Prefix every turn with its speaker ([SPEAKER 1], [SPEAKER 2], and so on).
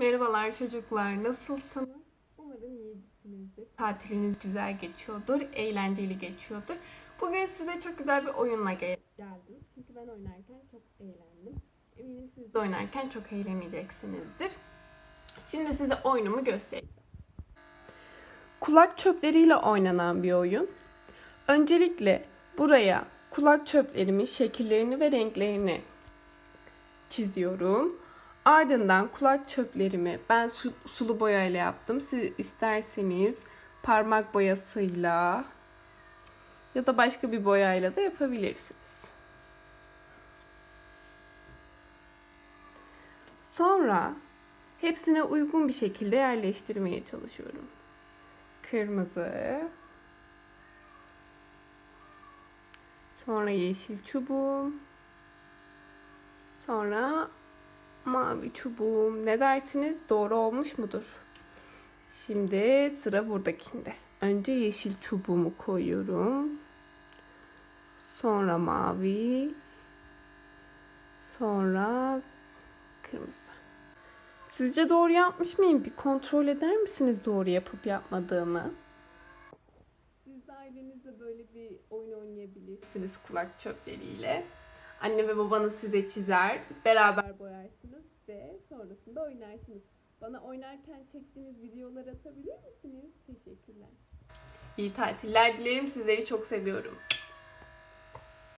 [SPEAKER 1] Merhabalar çocuklar, nasılsınız? Umarım iyisinizdir. Tatiliniz güzel geçiyordur, eğlenceli geçiyordur. Bugün size çok güzel bir oyunla gel- geldim. Çünkü ben oynarken çok eğlendim. Eminim siz de oynarken çok eğleneceksinizdir. Şimdi size oyunumu göstereyim. Kulak çöpleriyle oynanan bir oyun. Öncelikle buraya kulak çöplerimin şekillerini ve renklerini çiziyorum. Ardından kulak çöplerimi ben su- sulu boyayla yaptım. Siz isterseniz parmak boyasıyla ya da başka bir boyayla da yapabilirsiniz. Sonra hepsine uygun bir şekilde yerleştirmeye çalışıyorum. Kırmızı. Sonra yeşil çubuğum. Sonra mavi çubuğum. Ne dersiniz? Doğru olmuş mudur? Şimdi sıra buradakinde. Önce yeşil çubuğumu koyuyorum. Sonra mavi. Sonra kırmızı. Sizce doğru yapmış mıyım? Bir kontrol eder misiniz doğru yapıp yapmadığımı? Siz de ailenizle böyle bir oyun oynayabilirsiniz kulak çöpleriyle. Anne ve babanız size çizer, beraber boyarsınız ve sonrasında oynarsınız. Bana oynarken çektiğiniz videoları atabilir misiniz? Teşekkürler. İyi tatiller dilerim. Sizleri çok seviyorum.